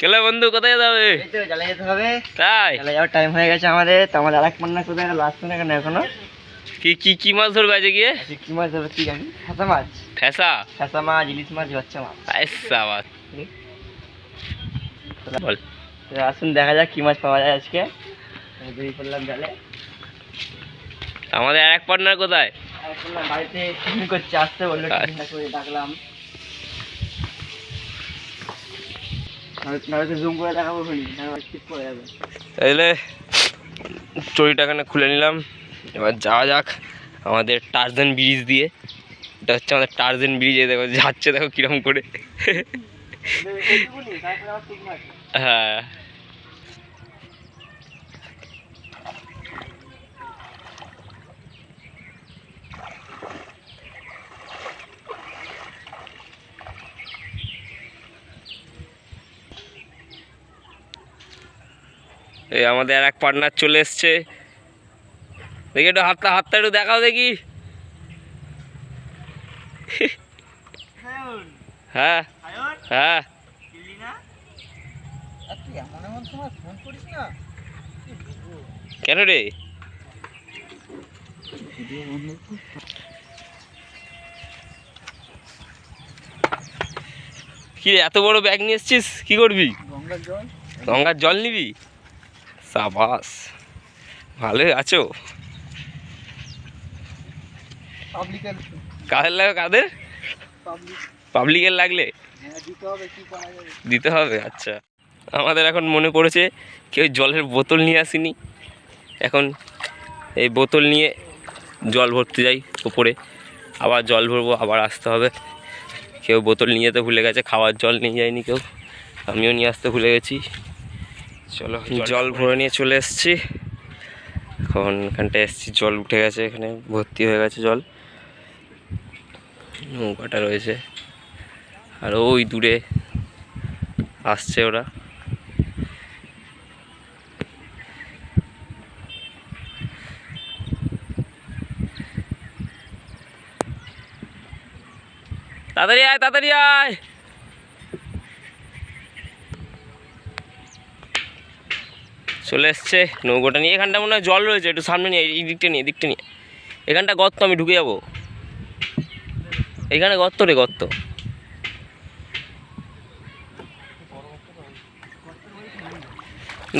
কেলে বন্ধু কোথায় যাবে? এই যেতে হবে। তাই? জ্বালা যাওয়ার টাইম হয়ে গেছে আমাদের। তো আমাদের আরেক পান্না কোথায় আসছে না কেন এখনও? কি কি কি মাছ ধরবে আজকে গিয়ে? আজকে কি মাছ ধরো কি জানি খাসা মাছ। ফেসা খাসা মাছ ইলিশ মাছ বাচ্চা মাছ। আইসা মাছ। বল। আসুন দেখা যাক কি মাছ পাওয়া যায় আজকে। বেরিয়ে পড়লাম জালে। আমাদের আর এক পার্টনার কোথায় বাড়িতে করছে আসতে বলল আচ্ছা। করে ডাকলাম। চড়িটা এখানে খুলে নিলাম। এবার যাওয়া যাক আমাদের টার্জেন ব্রিজ দিয়ে। এটা হচ্ছে আমাদের টার্জেন ব্রিজে দেখো যাচ্ছে দেখো কিরম করে। হ্যাঁ। এই আমাদের আর এক পার্টনার চলে এসছে। দেখি একটু হাতটা হাতটা একটু দেখাও দেখি। হ্যাঁ হ্যাঁ। কেন রে? কি এত বড় ব্যাগ নিয়ে এসছিস? কি করবি? গঙ্গার জল নিবি? সাবাস। ভালোই আছো? কাদের লাগে কাদের? পাবলিকের লাগলে? হ্যাঁ দিতে হবে আচ্ছা। আমাদের এখন মনে পড়েছে কেউ জলের বোতল নিয়ে আসিনি। এখন এই বোতল নিয়ে জল ভরতে যাই উপরে আবার জল ভরবো আবার আসতে হবে। কেউ বোতল নিয়ে যেতে ভুলে গেছে খাওয়ার জল নিয়ে যায়নি কেউ। আমিও নিয়ে আসতে ভুলে গেছি। চলো জল ভরে নিয়ে চলে এসেছি। এখন এখানটায় এসেছি জল উঠে গেছে এখানে ভর্তি হয়ে গেছে জল। নৌকাটা রয়েছে। আর ওই দূরে আসছে ওরা। তাড়াতাড়ি আয় তাড়াতাড়ি আয়! চলে এসছে, নৌকোটা নিয়ে। এখানটা মনে হয় জল রয়েছে, একটু সামনে নিয়ে, এই দিকটা নিয়ে দিকটা নিয়ে। এখানটা গর্ত, আমি ঢুকে যাব। এখানে গর্ত রে, গর্ত।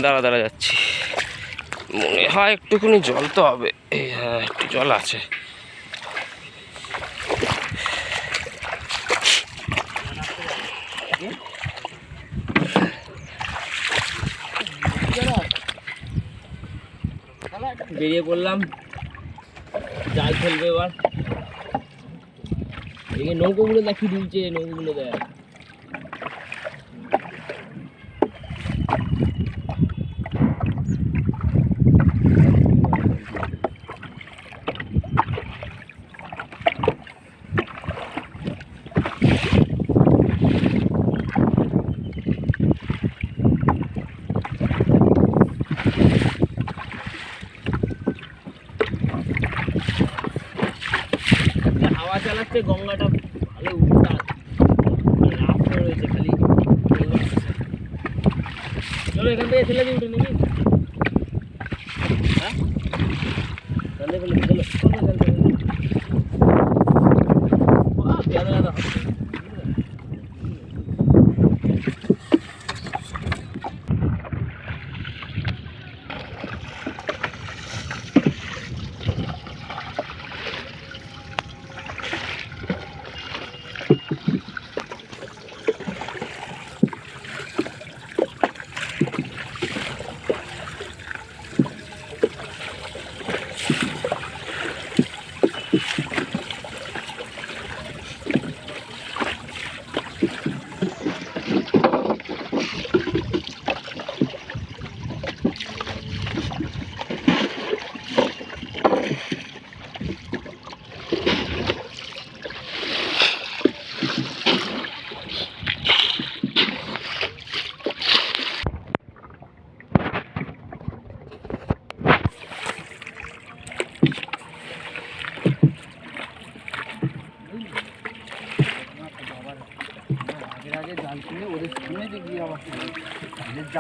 দাঁড়া দাঁড়া, যাচ্ছি। মনে হয় একটুখানি জল তো হবে। এই হ্যাঁ একটু জল আছে। বেরিয়ে পড়লাম। জাল ফেলবে এবার। এদিকে নৌকোগুলো দেখি দুলছে নৌকোগুলো দেখ যে হাওয়া চালাচ্ছে গঙ্গাটা ভালো উত্তাল লাভ রয়েছে খালি চলো এখান থেকে ছেলে দিয়ে উঠে নাকি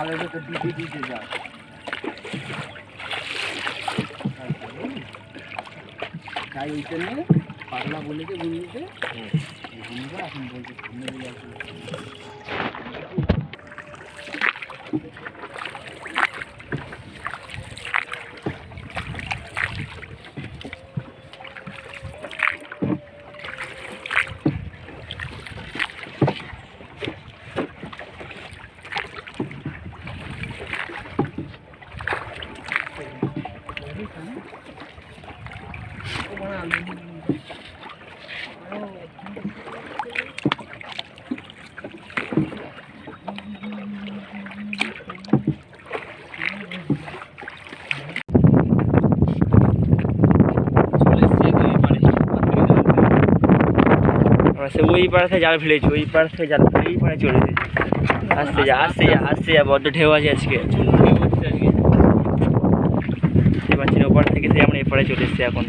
যে জালের ভেতর দিতে দিতে যায় তাই ওইটা নিয়ে পাগলা বলেছে বন্ধুকে বন্ধুরা এখন বলছে সামনে দিয়ে আসবে চলে এসছি একদম এই পাড়ে। সে ওই পাড়া থেকে জাল ফেলেছি, ওই পাড়া থেকে জাল ফেলে এই পাড়ে চলে এসেছি। আসতে যা আসতে যা আসতে যা, বড্ড ঢেউ আছে আজকে। পারছি না ওপার থেকে সে আমরা এপারে চলে এসেছি এখন।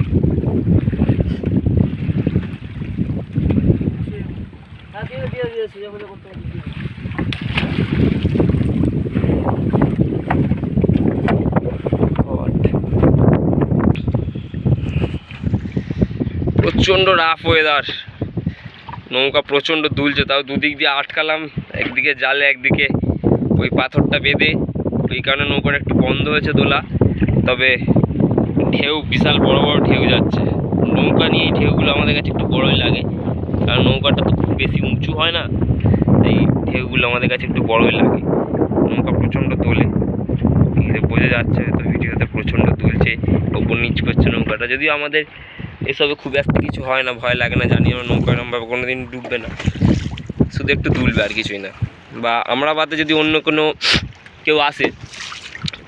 প্রচণ্ড রাফ ওয়েদার নৌকা প্রচণ্ড দুলছে, তাও দুদিক দিয়ে আটকালাম, একদিকে জালে, একদিকে ওই পাথরটা বেঁধে ওই কারণে নৌকাটা একটু বন্ধ হয়েছে দোলা, তবে ঢেউ, বিশাল বড় বড় ঢেউ যাচ্ছে। নৌকা নিয়ে এই ঢেউগুলো আমাদের কাছে একটু বড়ই লাগে, কারণ নৌকাটা তো খুব বেশি উঁচু হয় না এই ঢেউগুলো আমাদের কাছে একটু বড়ই লাগে। নৌকা প্রচণ্ড তোলে বোঝা যাচ্ছে তো ভিডিওতে প্রচণ্ড তুলছে ওপর নিচ করছে নৌকাটা, যদিও আমাদের এসবে খুব একটা কিছু হয় না, ভয় লাগে না, জানি আমরা নৌকা নামবা কোনো দিন ডুববে না। শুধু একটু দুলবে আর কিছুই না। বা আমরা বাদে যদি অন্য কোনো কেউ আসে,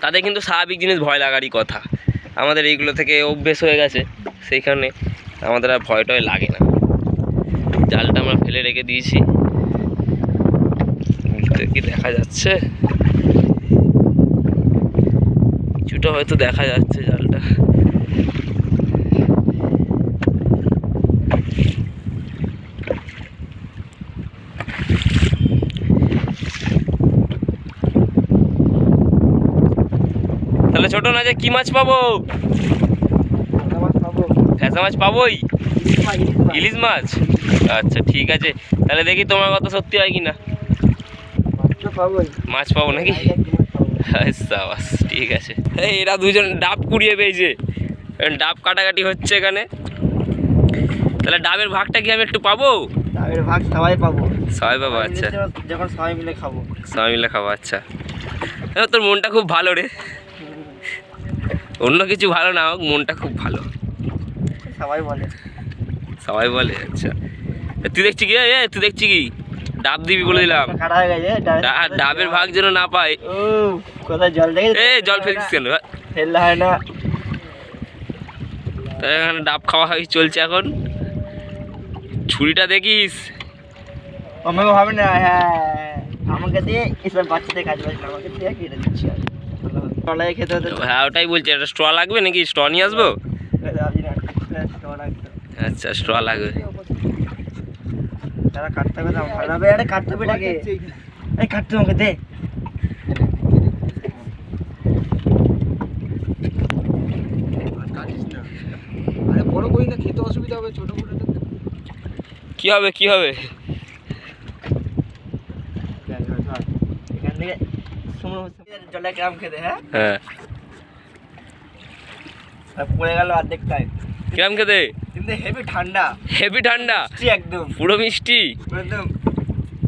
তাদের কিন্তু স্বাভাবিক জিনিস ভয় লাগারই কথা। আমাদের এইগুলো থেকে অভ্যেস হয়ে গেছে সেই কারণে আমাদের আর ভয় টয় লাগে না। জালটা আমরা ফেলে রেখে দিয়েছি। কি দেখা যাচ্ছে। কিছুটা হয়তো দেখা যাচ্ছে জালটা তাহলে ছোট না যে কি মাছ পাবো? ফ্যাসা মাছ পাবোই? ইলিশ মাছ? আচ্ছা ঠিক আছে। তাহলে দেখি তোমার কথা সত্যি হয় কি না মাছ পাবো নাকি? সাবাস ঠিক আছে। এই এরা দুজন ডাব কুড়িয়ে পেয়েছে। ডাব কাটাকাটি হচ্ছে এখানে। তাহলে ডাবের ভাগটা কি আমি একটু পাবো? ডাবের ভাগ সবাই পাবো। সবাই পাবো আচ্ছা। যখন সবাই মিলে খাব। সবাই মিলে খাব আচ্ছা। তোর মনটা খুব ভালো রে। অন্য কিছু ভালো না হোক মনটা খুব ভালো। সবাই বলে। সবাই বলে আচ্ছা। তুই দেখছি কি? এ, তুই দেখছি কি? ডাব দিবি বলে দিলাম। হয়ে ডাবের- ভাগ যেন না পাই কোথায় জল দেখে এ জল ফেলছিস কেন? ফেললে হয় না। তাই এখানে ডাব খাওয়া হয় চলছে এখন। ছুরিটা দেখিস? আমাকে ভাবে না হ্যাঁ। আমাকে দিয়ে এসব বাচ্চাদের কাজ বাজ আমাকে দিয়ে কেটে দিচ্ছি। তলায় খেতে হতো হ্যাঁ ওটাই বলছি একটা স্ট্র লাগবে নাকি? স্ট্র নিয়ে আসব। আচ্ছা স্ট্র লাগবে। তারা কাটতে হবে তো আমার ভালো হবে। আরে কাটতে হবে এই কাটতে আমাকে দে। আরে বড় করি না খেতে অসুবিধা হবে ছোট করে। কি হবে কি হবে এখান থেকে শুকনো জলে গ্রাম খেতে হ্যাঁ? হ্যাঁ। পড়ে গেল অর্ধেকটাই কিরাম খেতে? কিন্তু হেভি ঠান্ডা। হেভি ঠান্ডা? মিষ্টি একদম। পুরো মিষ্টি? একদম।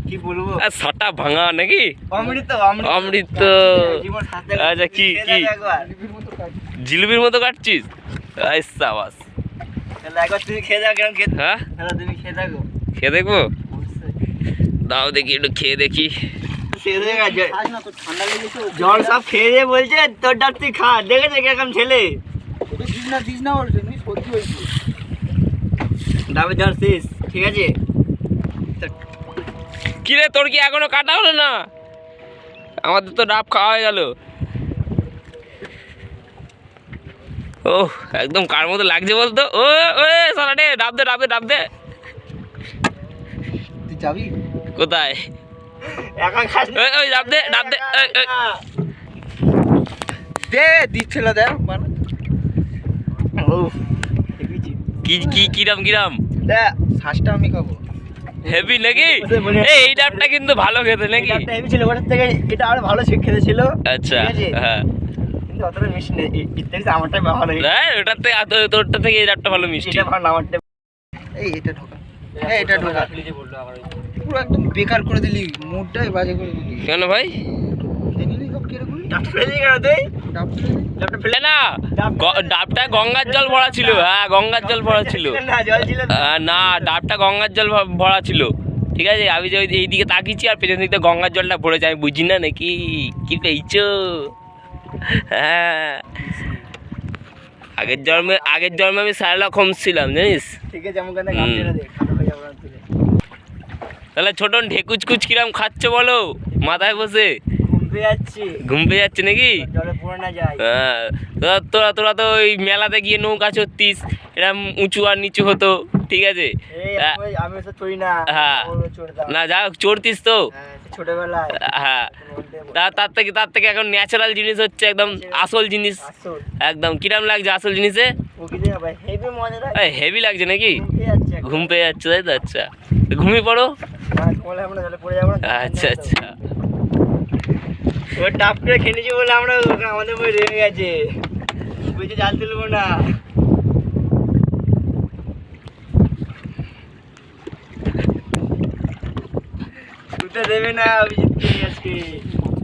কি বলব? আর সাটা ভাঙা নাকি? অমৃত অমৃত। আচ্ছা, কি, জিলিপির মতো কাটছিস? খেয়ে কেমন খেতে। হ্যাঁ? তাহলে তুমি খেয়ে দেখো। খেয়ে দেখব? দাও দেখি একটু খেয়ে দেখি। লেগেছে জল সব খেয়ে দিয়ে বলছে তোর ডাক তুই খা দেখেছে কীরকম ছেলে? ডাবের জল শেষ ঠিক আছে? কি রে তোর কি এখনও কাটা হলো না? আমাদের তো ডাব খাওয়া হয়ে গেল। ও একদম কার মতো লাগছে বলতো? ও ও সারাটে ডাব দে ডাব দে ডাব দে। তুই যাবি? কোথায়। ওই ওই ডাব দে ডাব দে এই, এই। দে দিচ্ছিল দেখ উফ, দেখেছি। কি কি কিরাম কিরাম? দে শ্বাসটা আমি খাব। হেভি নাকি? এই এই ডাবটা কিন্তু ভালো খেতে নাকি? হেভি ছিল ওটার থেকে এটা আরও ভালো খেতে ছিল। আচ্ছা হ্যাঁ। কিন্তু অতটা মিষ্টি নেই। এ- আমারটাই ভালো হ্যাঁ ওটার থেকে তোরটা থেকে এই ডাবটা ভালো মিষ্টি। এটা ভালো না আমারটা এই এটা ঢোকা। এই এটা ঢোকা। পুরো একদম বেকার করে দিলি মুডটাই বাজে করে দিলি। কেন ভাই? ডাবটা গঙ্গার জল ভরা ছিল হ্যাঁ গঙ্গার জল ভরা ছিল। না জল ছিল তো। আহ, না ডাবটা গঙ্গার জল ভ- ভরা ছিল। ঠিক আছে আমি যে ওই- এইদিকে তাকিয়েছি আর পেছন দিক দিয়ে গঙ্গার জলটা ভরেছে আমি বুঝি না নাকি কি পেয়েছ? হ্যাঁ। আগের জন্মে আগের জন্মে আমি হোমস ছিলাম জানিস? ঠিক আছে আমাকে গাম হুম। ছেড়ে দে খাটো হয়ে যাব না তুই তাহলে ছোটন ঢেকুচকুচ কিরাম খাচ্ছ বলো? মাথায় বসে। ঘুম পেয়ে যাচ্ছে নাকি? হ্যাঁ তোরা- তোরা তো ওই মেলাতে গিয়ে নৌকা চড়তিস এরম উঁচু আর নিচু হতো ঠিক আছে? হ্যাঁ। না যা চড়তিস তো। হ্যাঁ হ্যাঁ। তার থেকে তার থেকে এখন ন্যাচারাল জিনিস হচ্ছে একদম আসল জিনিস। একদম কিরাম লাগছে আসল জিনিসে? হেভি লাগছে। নাকি। ঘুম পেয়ে যাচ্ছে তাই তো? আচ্ছা। ঘুমিয়ে পড়ো। না ঘুমালে আমরা জলে পড়ে যাব না। আচ্ছা আচ্ছা। ও ডাব করে খেলেছি বলে আমরা আমাদের বই রেগে গেছে। বুঝে জাল তুলবো না। দেবে না আজকে।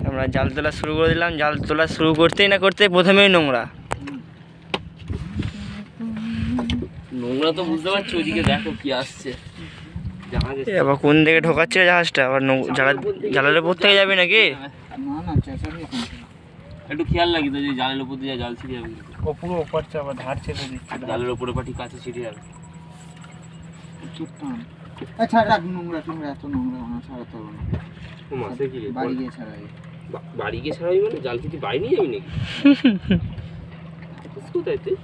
আমরা জাল তোলা শুরু করে দিলাম। জাল তোলা শুরু করতেই না করতে প্রথমেই নোংরা। নোংরা তো বুঝতে পারছি ওইদিকে দেখো কি আসছে। জাহাজ এ আবার কোন দিকে ঢোকাচ্ছে জাহাজটা? আবার জালালের উপর থেকে যাবে নাকি? একটু খেয়াল রাখি তো যে জালের উপর দিয়ে জাল ছিঁড়ে যাবে ও পুরো ওপারটা আবার ধার ছেড়ে দিচ্ছে। জালের উপরে পাটি কাছে ছিঁড়ে যাবে। চুপ টান আচ্ছা রাখ নোংরা টোংরা এত নোংরা না ছাড়াতে হবে না। ও মাসে কি বাড়ি গিয়ে ছাড়াই বাড়ি গিয়ে ছাড়াবি মানে? জাল কি তুই বাড়ি নিয়ে যাবি নাকি? কোথায় তুই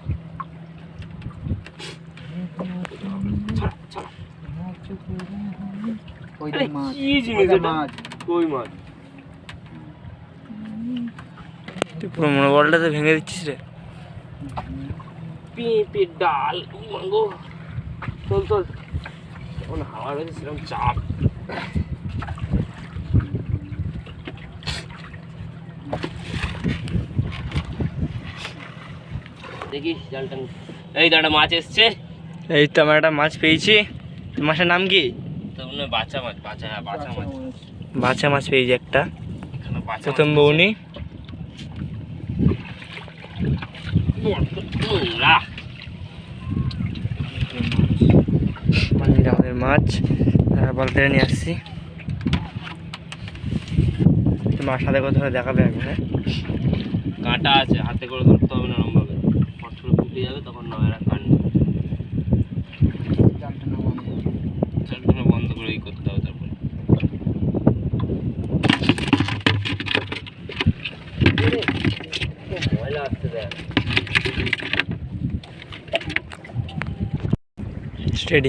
ছাড়া, ছাড়া। ওই মাছ? কি জিনিস এটা? কই মাছ? তুই পুরো মনোবলটা তো ভেঙে দিচ্ছিস রে। পেঁপে ডাল চল চল। এখন হাওয়া রয়েছে সেরকম চাপ। দেখি জালটা এই দাঁড়া মাছ এসছে। এই তো আমরা একটা মাছ পেয়েছি। মাছের নাম কি? তো বাচ্চা মাছ বাচ্চা হ্যাঁ বাচ্চা মাছ। বাচ্চা মাছ পেয়েছি একটা। প্রথম মাছ বৌনি। আমাদের মাছ। বলতে নিয়ে আসছি। মাছ সাথে কথা দেখাবে এখন হ্যাঁ কাঁটা আছে হাতে করে ধরতে হবে নরম ভাবে ফট করে ফুটে যাবে তখন নয়রা কান্ড জালটা নামানো চালগুলো বন্ধ করে ই করতে হবে তারপরে ময়লা আসছে দেখ তোর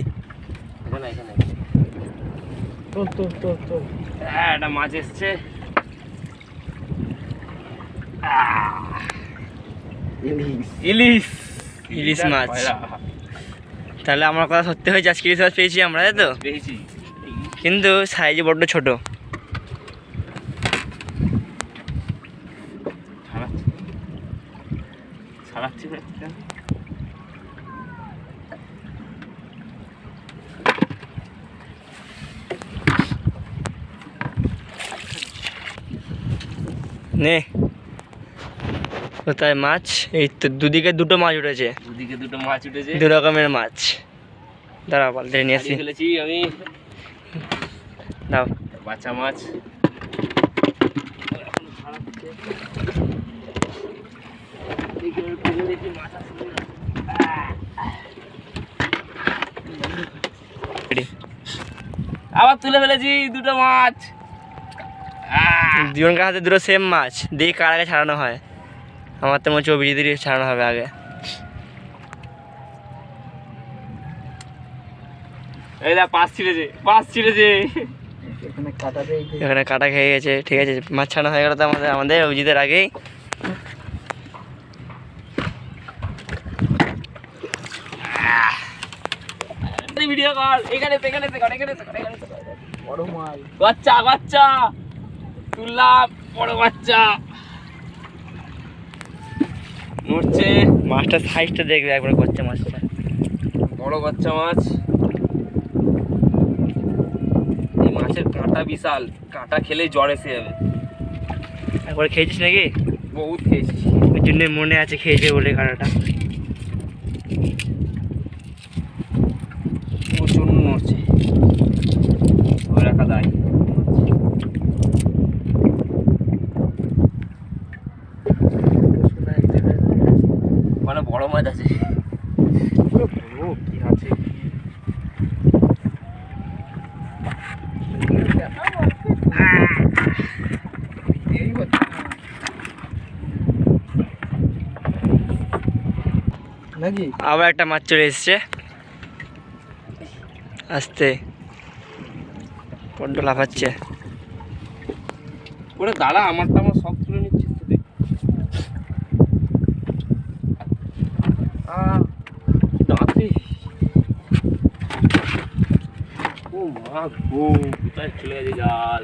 হ্যাঁ একটা মাছ এসছে। ইলিশ। ইলিশ। মাছ। তাহলে আমার কথা সত্যি হয়েছে আজকে ইলিশ মাছ পেয়েছি আমরা তাই তো? পেয়েছি। কিন্তু সাইজে বড্ড ছোট। নে। কোথায় মাছ? এই তো দুদিকে দুটো মাছ উঠেছে। দুদিকে দুটো মাছ উঠেছে। দু রকমের মাছ। দাঁড়া পাল্টে নিয়ে আসি। ফেলেছি আমি। দাও। বাচ্চা মাছ। আবার তুলে ফেলেছি দুটো মাছ! দুজনকার হাতে দুটো সেম মাছ দিয়ে কার আগে ছাড়ানো হয়? আমার তো মনে হচ্ছে অভিজিতেরই ছাড়ানো হবে আগে। এখানে যে এখানে কাটা খেয়ে গেছে ঠিক আছে মাছ ছাড়া হয়ে গেল তো আমাদের আমাদের অভিজিতের আগেই। ভিডিও কর এখানে এখানে এখানে এখানে এখানে বড় মাছ বাচ্চা বাচ্চা! তুললাম বড় বাচ্চা। নড়ছে। মাছটার সাইজটা দেখবে একবার করছে মাছটা। বড় বাচ্চা মাছ। এই মাছের কাঁটা বিশাল। কাঁটা খেলেই জ্বর এসে যাবে। একবার খেয়েছিস নাকি? বহুত খেয়েছি। ওই জন্য মনে আছে খেয়েছে বলে কাঁটাটা। প্রচুর নড়ছে। ধরে রাখা দায় শোনা এক জায়গায় ওখানে বড় মাছ আছে পুরো বড় কি আছে এই হচ্ছে। নাকি আবার একটা মাছ চলে এসছে। আসতে। বড্ড লাফাচ্ছে। ওরে দাঁড়া আমারটা আমার সব তুলে নিচ্ছিস তো দেখ আহ, কি দাঁতে। ও মা গো কোথায় চলে গেছে জাল?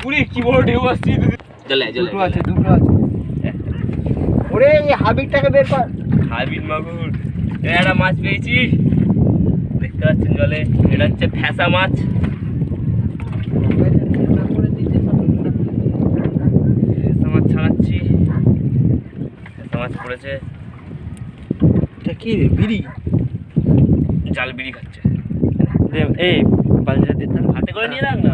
পুরি কি বড় ঢেউ আসছে। চলে চলে দুটো আছে দুটো আছে। ওরে এই হাবিবটাকে বের কর। হাবিল মাগুর। একটা মাছ পেয়েছি দেখতে পাচ্ছেন জলে। এটা হচ্ছে ফ্যাসা মাছ। মাছ ছাড়াচ্ছি। ফ্যাসা মাছ পড়েছে। এটা কি রে বিড়ি? জাল বিড়ি খাচ্ছে। এই হাতে করে নিয়ে রাখ না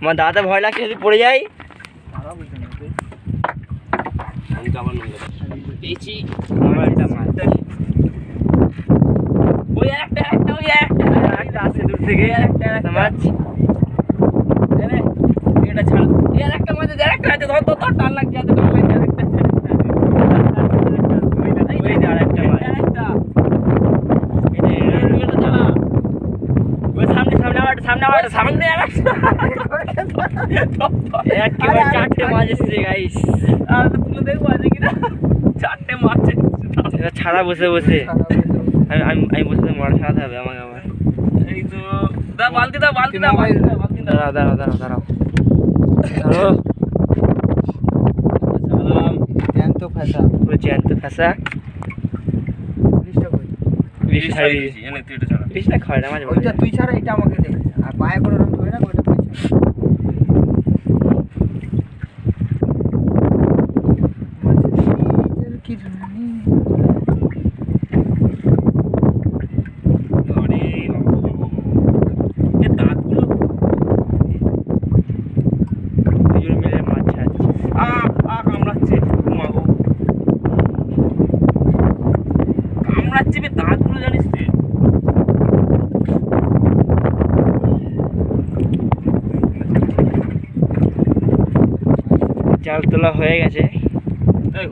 আমার দাদা ভয় লাগছে যদি পড়ে যাই। এটা চালা। ওই সামনে আবার সামনে আবার একটা। একেবারে চারটে মাছ গাইস আর তুলে দেখব আছে কিনা। চারটে মাছ। ছাড়া বসে বসে। আমি আমি আমি বসে মারা ছাড়াতে হবে আমাকে আবার এই তো দা বালতি দা বালতি দা বালতি দা দাঁড়াও দাঁড়াও দাঁড়াও দাঁড়াও। দাঁড়াও। জ্যান্ত ফেসা পুরো জ্যান্ত ফাঁসা তুই ছাড়া। বিষটা খায় না মাঝে ওইটা তুই ছাড়া এটা আমাকে দে। আর পায়ে করে ধরে না ওইটা তুই ছাড়া মাঝে কি রানী আরে এ দাঁতগুলো দুজন মিলে মাছ ছাড়ছে আ আ কামড়াচ্ছে মা গো কামড়াচ্ছে বে দাঁতগুলো জানিস রে জাল তোলা হয়ে গেছে।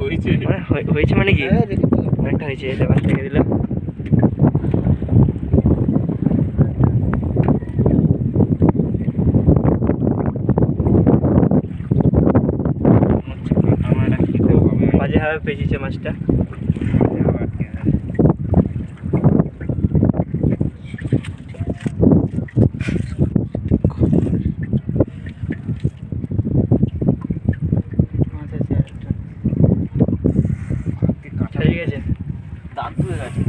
হয়েছে। মানে হয়ে- হয়েছে মানে কি? দিলাম। অনেকটা হয়েছে এটা বাস থেকে দিলাম। বাজেভাবে মাছটা মাছ আছে আরেকটা। ঠিক গেছে দাঁত ধুয়ে গেছে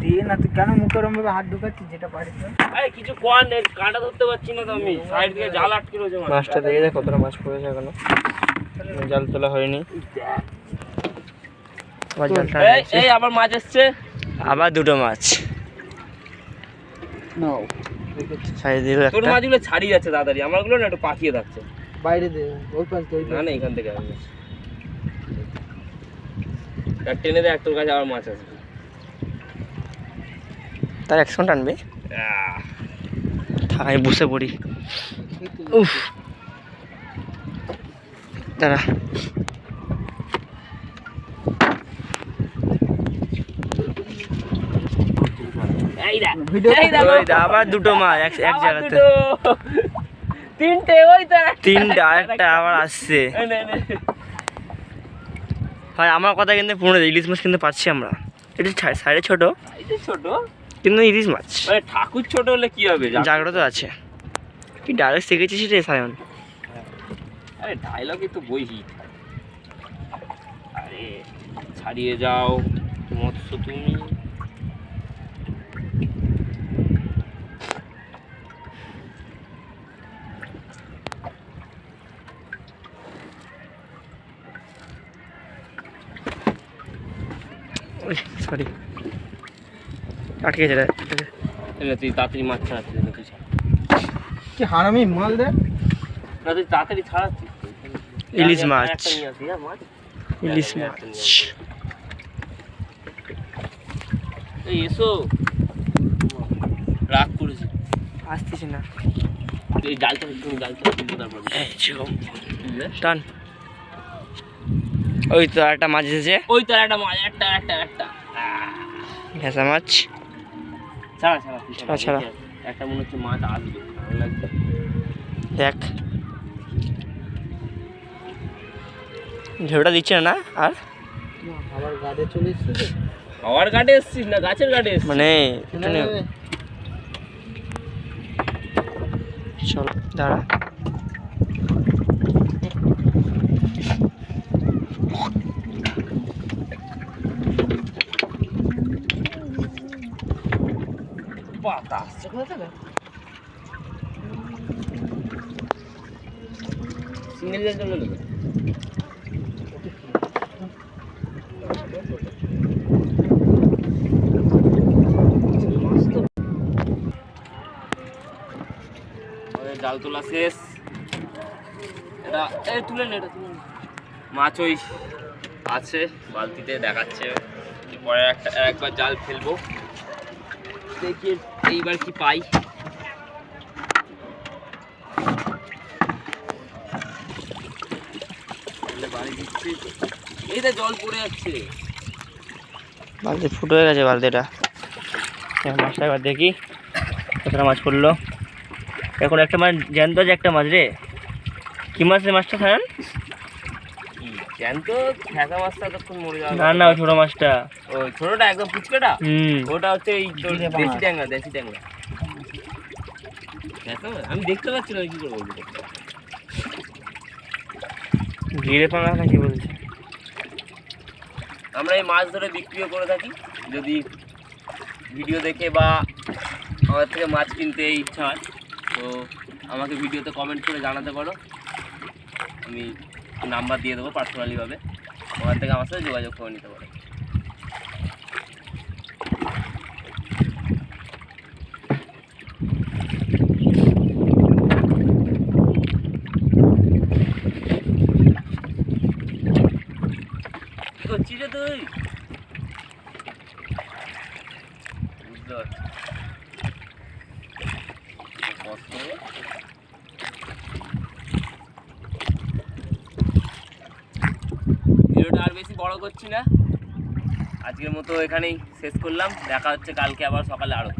দিয়ে না তুই কেন মুখে ওরম ভাবে হাত ঢুকাচ্ছিস যেটা পারিস আরে কিছু কর নেই কাঁটা ধরতে পারছি না তো আমি। সাইড থেকে জাল আটকে রয়েছে মাছটা। মাছটা দেখে দেখ কতটা মাছ পড়েছে এখনও। জাল তোলা হয়নি। আবার এই আবার মাছ এসছে। আবার দুটো মাছ। নাও। ছাড়িয়ে দিল তোর মাছগুলো ছাড়িয়ে যাচ্ছে তাড়াতাড়ি। আমারগুলো না একটু পাকিয়ে থাকছে বাইরে দে ওই পাশ দিয়ে না না এখান থেকে আসবে এক টেনে দেখ তোর কাছে আবার মাছ আসবে তার একশো টানবে। আমি বসে পড়ি। উফ। দাঁড়া। আবার দুটো মাছ এক জায়গাতে। তিনটে ওই তিনটা আরেকটা আবার আসছে। এই নে, নে। ভাই আমার কথা কিন্তু পুরো ইলিশ মাছ কিন্তু পাচ্ছি আমরা। এটা সাইডে ছোট। এই ছোট। কিন্তু ইলিশ মাছ মানে ঠাকুর ছোট হলে কি হবে? জাগ- জাগ্রত আছে। কি ডায়লগ শিখেছিস রে সায়ন? আরে ডায়লগে তো বই হিট। আরে ছাড়িয়ে যাও মৎস্য তুমি সরি আটকে গেছে রে তুই তাড়াতাড়ি মাছ ছাড়াচ্ছিস না তুই ছাড়। কি হারামি মাল দে। না তুই তাড়াতাড়ি ছাড়াচ্ছিস ইলিশ মাছ। একটা নিয়ে আসি, হ্যাঁ, মাছ? ইলিশ মাছ একটা নিয়ে আসি। এই এসো। রাগ করেছি। আসতেছি না। এই জালটা একটু জালটা তুলবো তারপর? টান। ওই তো একটা মাছ এসেছে। ওই তো একটা মাছ একটা একটা একটা। ভেসা মাছ। ছাড়া ছাড়া ছাড়া। একটা মনে হচ্ছে মাছ আসবে ভালো লাগছে দেখ। ঢেউটা দিচ্ছে না আর? আবার গাড়ি চলে না গাছের এসছিস? মানে চলো দাঁড়া। কোথা সিঙ্গেল জাল তোলা শেষ। এটা এই তুলে নে, এটা তুলে। মাছ ওই আছে, বালতিতে দেখাচ্ছে। পরে একটা একবার জাল ফেলব। দেখি এইবার কি পাই? জল পড়ে যাচ্ছে। বালতি ফুটো হয়ে গেছে বালতিটা। মাছটা এবার দেখি কতটা মাছ পড়ল। এখন একটা মাছ জ্যান্ত আছে একটা মাছ রে। কি মাছ রে মাছটা খান জ্যান্ত মাছটা তখন মরে যাবে না ছোটো মাছটা। ওই ছোটটা একদম পুচকাটা? ওটা হচ্ছে এই দেশি। ট্যাংরা। দেশি ট্যাংরা আমি দেখতে পাচ্ছি না কি করে বলব ঘিরে পাঙা নাকি বলছে? আমরা এই মাছ ধরে বিক্রিও করে থাকি। যদি ভিডিও দেখে বা আমার থেকে মাছ কিনতে ইচ্ছা হয় তো আমাকে ভিডিওতে কমেন্ট করে জানাতে পারো। আমি নাম্বার দিয়ে দেবো পার্সোনালিভাবে ওখান থেকে আমার সাথে যোগাযোগ করে নিতে পারো কি করছিস রে তুই বুঝতে পারছি কষ্ট রে। ভিডিওটা আর বেশি বড় করছি না? আজকের মতো এখানেই শেষ করলাম। দেখা হচ্ছে কালকে আবার সকালে আরও।